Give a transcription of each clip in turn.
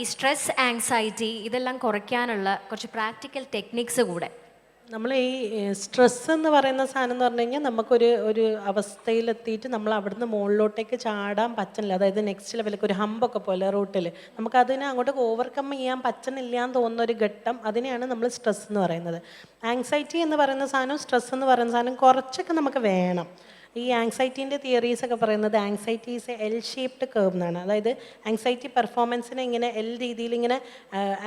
ഈ stress anxiety ഇതെല്ലാം കുറയ്ക്കാനുള്ള കുറച്ച് പ്രാക്ടിക്കൽ ടെക്നിക്സ് കൂടെ. നമ്മൾ ഈ സ്ട്രെസ് എന്ന് പറയുന്ന സാധനം എന്ന് പറഞ്ഞു കഴിഞ്ഞാൽ നമുക്കൊരു ഒരു അവസ്ഥയിലെത്തിയിട്ട് നമ്മൾ അവിടുന്ന് മുകളിലോട്ടേക്ക് ചാടാൻ പറ്റുന്നില്ല അതായത് നെക്സ്റ്റ് ലെവലിലേക്ക് ഒരു ഹമ്പൊക്കെ പോലെ റൂട്ടിൽ നമുക്ക് അതിനെ അങ്ങോട്ട് ഓവർകം ചെയ്യാൻ പറ്റുന്നില്ല എന്ന് തോന്നുന്ന ഒരു ഘട്ടം അതിനെയാണ് നമ്മൾ സ്ട്രെസ് എന്ന് പറയുന്നത്. ആങ്സൈറ്റി എന്ന് പറയുന്ന സാധനം സ്ട്രെസ് എന്ന് പറയുന്ന സാധനം കുറച്ചൊക്കെ നമുക്ക് വേണം. ഈ ആങ്സൈറ്റീന്റെ തിയറീസ് ഒക്കെ പറയുന്നത് anxiety is L shaped curve എന്നാണ്. അതായത് ആങ്സൈറ്റി പെർഫോമൻസിനെ ഇങ്ങനെ എൽ രീതിയിൽ ഇങ്ങനെ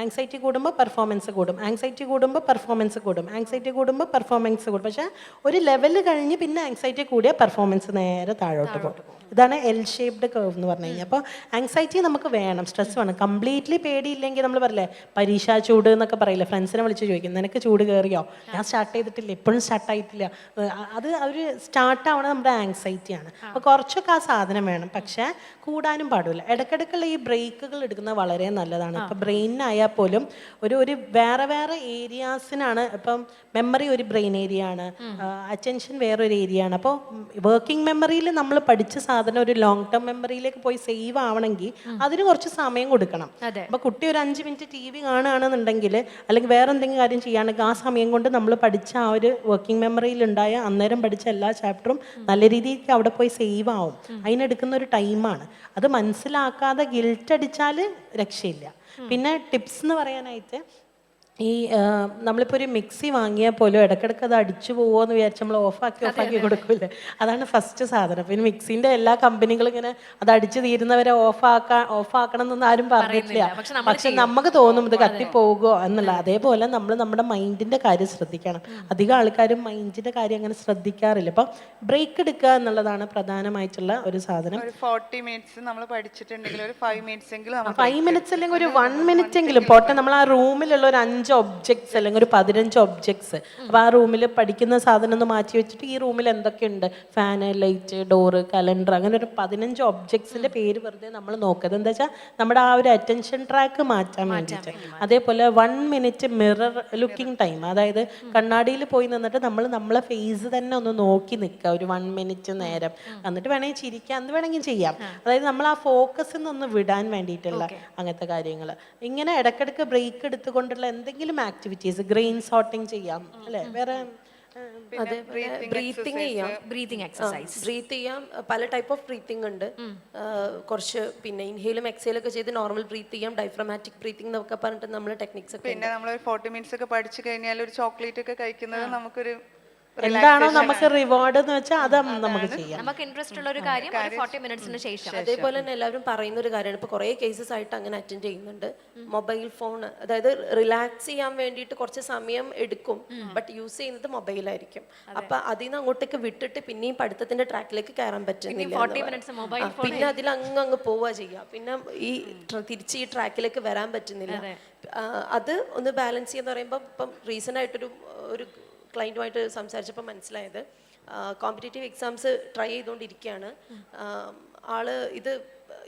ആങ്സൈറ്റി കൂടുമ്പോൾ പെർഫോമൻസ് കൂടും. ആങ്സൈറ്റി കൂടുമ്പോൾ പെർഫോമൻസ് കൂടും. ആങ്സൈറ്റി കൂടുമ്പോൾ പെർഫോമൻസ് കൂടും. പക്ഷേ ഒരു ലെവൽ കഴിഞ്ഞ് പിന്നെ ആങ്സൈറ്റി കൂടിയ പെർഫോമൻസ് നേരെ താഴോട്ട് പോകും. ഇതാണ് എൽ ഷേപ്ഡ് കേർവ് എന്ന് പറഞ്ഞു കഴിഞ്ഞാൽ അപ്പോൾ ആങ്സൈറ്റി നമുക്ക് വേണം. സ്ട്രെസ് വേണം. കംപ്ലീറ്റ്ലി പേടിയില്ലെങ്കിൽ നമ്മൾ പറയില്ലേ പരീക്ഷ ചൂട് എന്നൊക്കെ പറയില്ലേ ഫ്രണ്ട്സിനെ വിളിച്ച് ചോദിക്കും നിനക്ക് ചൂട് കയറിയോ ഞാൻ സ്റ്റാർട്ട് ചെയ്തിട്ടില്ല. ഇപ്പോഴും സ്റ്റാർട്ട് ആയിട്ടില്ല. അത് ഒരു സ്റ്റാർട്ട് നമ്മുടെ ആങ്സൈറ്റിയാണ് അപ്പോൾ കുറച്ചൊക്കെ ആ സാധനം വേണം. പക്ഷേ കൂടാനും പാടില്ല. ഇടയ്ക്കിടയ്ക്കുള്ള ഈ ബ്രേക്കുകൾ എടുക്കുന്നത് വളരെ നല്ലതാണ്. ഇപ്പം ബ്രെയിനിനായാൽ പോലും ഒരു ഒരു വേറെ വേറെ ഏരിയാസിനാണ് ഇപ്പം മെമ്മറി ഒരു ബ്രെയിൻ ഏരിയ ആണ്. അറ്റൻഷൻ വേറൊരു ഏരിയ ആണ്. അപ്പോൾ വർക്കിംഗ് മെമ്മറിയിൽ നമ്മൾ പഠിച്ച സാധനം ഒരു ലോങ് ടേം മെമ്മറിയിലേക്ക് പോയി സേവ് ആവണമെങ്കിൽ അതിന് കുറച്ച് സമയം കൊടുക്കണം. അപ്പോൾ കുട്ടി ഒരു അഞ്ച് മിനിറ്റ് ടി വി കാണുകയാണെന്നുണ്ടെങ്കിൽ അല്ലെങ്കിൽ വേറെ എന്തെങ്കിലും കാര്യം ചെയ്യുകയാണെങ്കിൽ ആ സമയം കൊണ്ട് നമ്മൾ പഠിച്ച ആ ഒരു വർക്കിംഗ് മെമ്മറിയിൽ ഉണ്ടായ അന്നേരം പഠിച്ച എല്ലാ ചാപ്റ്ററും നല്ല രീതിക്ക് അവിടെ പോയി സേവ് ആവും. അതിനെടുക്കുന്ന ഒരു ടൈമാണ് അത് മനസ്സിലാക്കാതെ ഗിൽറ്റ് അടിച്ചാൽ രക്ഷയില്ല. പിന്നെ ടിപ്സ് എന്ന് പറയാനായിട്ട് ഈ നമ്മളിപ്പോൾ ഒരു മിക്സി വാങ്ങിയാൽ പോലും ഇടയ്ക്കിടയ്ക്ക് അത് അടിച്ചു പോകുമോ എന്ന് വിചാരിച്ച് നമ്മൾ ഓഫാക്കി ഓഫാക്കി കൊടുക്കില്ലേ? അതാണ് ഫസ്റ്റ് സാധനം. പിന്നെ മിക്സിന്റെ എല്ലാ കമ്പനികളും ഇങ്ങനെ അത് അടിച്ചു തീരുന്നവരെ ഓഫാക്കാൻ ഓഫാക്കണം എന്നൊന്നും ആരും പറഞ്ഞിട്ടില്ല. പക്ഷെ നമുക്ക് തോന്നും ഇത് കത്തിപ്പോകുമോ എന്നുള്ള. അതേപോലെ നമ്മൾ നമ്മുടെ മൈൻഡിന്റെ കാര്യം ശ്രദ്ധിക്കണം. അധികം ആൾക്കാരും മൈൻഡിന്റെ കാര്യം അങ്ങനെ ശ്രദ്ധിക്കാറില്ല. അപ്പം ബ്രേക്ക് എടുക്കുക എന്നുള്ളതാണ് പ്രധാനമായിട്ടുള്ള ഒരു സാധനം. ഫോർട്ടി മിനിറ്റ്സ് നമ്മൾ പഠിച്ചിട്ടുണ്ടെങ്കിൽ ഒരു ഫൈവ് മിനിറ്റ്സ് എങ്കിലും നമ്മൾ ഫൈവ് മിനിറ്റ്സ് അല്ലെങ്കിൽ ഒരു വൺ മിനിറ്റ് എങ്കിലും പോട്ടെ. നമ്മൾ ആ റൂമിലുള്ള ഒരു അഞ്ച് ഒബ്ജക്ട്സ് അല്ലെങ്കിൽ ഒരു പതിനഞ്ച് ഒബ്ജക്ട്സ് അപ്പോൾ ആ റൂമിൽ പഠിക്കുന്ന സാധനം ഒന്ന് മാറ്റി വെച്ചിട്ട് ഈ റൂമിൽ എന്തൊക്കെയുണ്ട്? ഫാന് ലൈറ്റ് ഡോറ് കലണ്ടർ അങ്ങനെ ഒരു പതിനഞ്ച് ഒബ്ജക്ട്സിന്റെ പേര് വെറുതെ നമ്മൾ നോക്കുക. എന്താ വെച്ചാൽ നമ്മുടെ ആ ഒരു അറ്റൻഷൻ ട്രാക്ക് മാറ്റാൻ വേണ്ടിയിട്ട്. അതേപോലെ one minute mirror looking time അതായത് കണ്ണാടിയിൽ പോയി നിന്നിട്ട് നമ്മൾ നമ്മളെ ഫേസ് തന്നെ ഒന്ന് നോക്കി നിൽക്കുക ഒരു വൺ മിനിറ്റ് നേരം. എന്നിട്ട് വേണമെങ്കിൽ ചിരിക്കാം. എന്ത് വേണമെങ്കിൽ ചെയ്യാം. അതായത് നമ്മൾ ആ ഫോക്കസിൽ നിന്ന് വിടാൻ വേണ്ടിയിട്ടുള്ള അങ്ങനത്തെ കാര്യങ്ങൾ ഇങ്ങനെ ഇടയ്ക്കിടയ്ക്ക് ബ്രേക്ക് എടുത്തുകൊണ്ടുള്ള എന്തെങ്കിലും ആക്ടിവിറ്റീസ് ഗ്രെയിൻ സോർട്ടിങ് ചെയ്യാം അല്ലേ? വേറെ അതെ ബ്രീത്തിങ് ചെയ്യാം. ബ്രീത്തിങ് എക്സസൈസ് ബ്രീത്ത് ചെയ്യാം. പല ടൈപ്പ് ഓഫ് ബ്രീത്തിങ് ഉണ്ട്. കുറച്ച് പിന്നെ ഇൻഹേലും എക്സേലും ഒക്കെ ചെയ്ത് നോർമൽ ബ്രീത്ത് ചെയ്യാം. ഡൈഫ്രമാറ്റിക് ബ്രീത്തിങ് എന്നൊക്കെ പറഞ്ഞിട്ട് നമ്മൾ ടെക്നിക്സ് ഒക്കെ പിന്നെ നമ്മൾ ഫോർട്ടി മിനിറ്റ്സ് ഒക്കെ പഠിച്ചു കഴിഞ്ഞാൽ ഒരു ചോക്ലേറ്റ് ഒക്കെ കഴിക്കുന്നത് നമുക്കൊരു എന്താണോ നമുക്ക് റിവാർഡ് എന്ന് വെച്ചാൽ അത് നമുക്ക് ചെയ്യാം. നമുക്ക് ഇൻട്രസ്റ്റ് ഉള്ള ഒരു കാര്യം ഒരു ഫോർട്ടി മിനിറ്റ്സിന് ശേഷം. അതേപോലെ തന്നെ എല്ലാവരും പറയുന്ന ഒരു കാര്യമാണ്. ഇപ്പോൾ കുറേ കേസസ് ആയിട്ട് അങ്ങനെ അറ്റൻഡ് ചെയ്യുന്നുണ്ട്. മൊബൈൽ ഫോൺ അതായത് റിലാക്സ് ചെയ്യാൻ വേണ്ടിയിട്ട് കുറച്ച് സമയം എടുക്കും. ബട്ട് യൂസ് ചെയ്യുന്നത് മൊബൈലായിരിക്കും അപ്പൊ അതിൽ നിന്ന് അങ്ങോട്ടേക്ക് വിട്ടിട്ട് പിന്നെയും പഠിത്തത്തിന്റെ ട്രാക്കിലേക്ക് കയറാൻ പറ്റുന്നില്ല പിന്നെ അതിൽ അങ്ങ് അങ്ങ് പോവുക ചെയ്യുക പിന്നെ ഈ തിരിച്ച് ഈ ട്രാക്കിലേക്ക് വരാൻ പറ്റുന്നില്ല. അത്. ഒന്ന് ബാലൻസ് ചെയ്യുന്ന പറയുമ്പോൾ ഇപ്പം റീസെന്റ് ആയിട്ടൊരു ഒരു ക്ലയന്റുമായിട്ട് സംസാരിച്ചപ്പോൾ മനസ്സിലായത്. കോമ്പറ്റേറ്റീവ് എക്സാംസ് ട്രൈ ചെയ്തുകൊണ്ടിരിക്കുകയാണ്. ആൾ ഇത്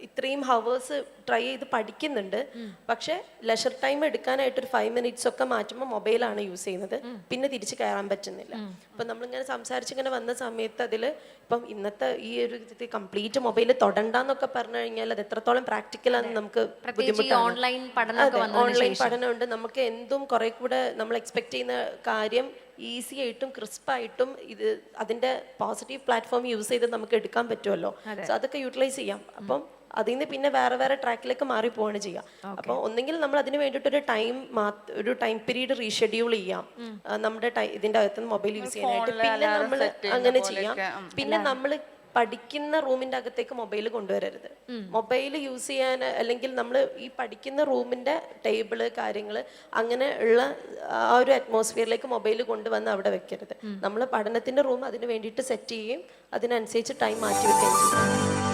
ഇത്രയും ഹവേഴ്സ് ട്രൈ ചെയ്ത് പഠിക്കുന്നുണ്ട്. പക്ഷെ ലെഷർ ടൈം എടുക്കാനായിട്ട് ഒരു ഫൈവ് മിനിറ്റ്സ് ഒക്കെ മാറ്റുമ്പോൾ മൊബൈലാണ് യൂസ് ചെയ്യുന്നത്. പിന്നെ തിരിച്ച് കയറാൻ പറ്റുന്നില്ല. അപ്പം നമ്മളിങ്ങനെ സംസാരിച്ചിങ്ങനെ വന്ന സമയത്ത് അതിൽ ഇപ്പം ഇന്നത്തെ ഈ ഒരു ഇത് കംപ്ലീറ്റ് മൊബൈൽ തൊടണ്ടെന്നൊക്കെ പറഞ്ഞു കഴിഞ്ഞാൽ അത് എത്രത്തോളം പ്രാക്ടിക്കലാണെന്ന് നമുക്ക് ബുദ്ധിമുട്ടാണ്. ഓൺലൈൻ പഠനമുണ്ട്. നമുക്ക് എന്തും കുറെ കൂടെ നമ്മൾ എക്സ്പെക്ട് ചെയ്യുന്ന കാര്യം ഈസി ആയിട്ടും ക്രിസ്പായിട്ടും ഇത് അതിന്റെ പോസിറ്റീവ് പ്ലാറ്റ്ഫോം യൂസ് ചെയ്ത് നമുക്ക് എടുക്കാൻ പറ്റുമല്ലോ. സോ അതൊക്കെ യൂട്ടിലൈസ് ചെയ്യാം. അപ്പം അതിൽ നിന്ന് പിന്നെ വേറെ വേറെ ട്രാക്കിലേക്ക് മാറി പോവാണ് ചെയ്യുക അപ്പോൾ ഒന്നെങ്കിൽ നമ്മൾ അതിന് വേണ്ടിയിട്ട് ഒരു ടൈം ഒരു ടൈം പീരീഡ് റീഷെഡ്യൂൾ ചെയ്യാം. നമ്മുടെ ഇതിന്റെ അകത്ത് മൊബൈൽ യൂസ് ചെയ്യാനായിട്ട്. പിന്നെ നമ്മൾ അങ്ങനെ ചെയ്യാം. പിന്നെ നമ്മൾ പഠിക്കുന്ന റൂമിന്റെ അകത്തേക്ക് മൊബൈൽ കൊണ്ടുവരരുത്. മൊബൈൽ യൂസ് ചെയ്യാൻ അല്ലെങ്കിൽ നമ്മൾ ഈ പഠിക്കുന്ന റൂമിന്റെ ടേബിൾ കാര്യങ്ങൾ അങ്ങനെ ഉള്ള ആ ഒരു അറ്റ്മോസ്ഫിയറിലേക്ക് മൊബൈൽ കൊണ്ടുവന്ന് അവിടെ വെക്കരുത്. നമ്മൾ പഠനത്തിന്റെ റൂം അതിന് വേണ്ടിയിട്ട് സെറ്റ് ചെയ്യുകയും അതിനനുസരിച്ച് ടൈം മാറ്റി വെക്കുകയും ചെയ്യും.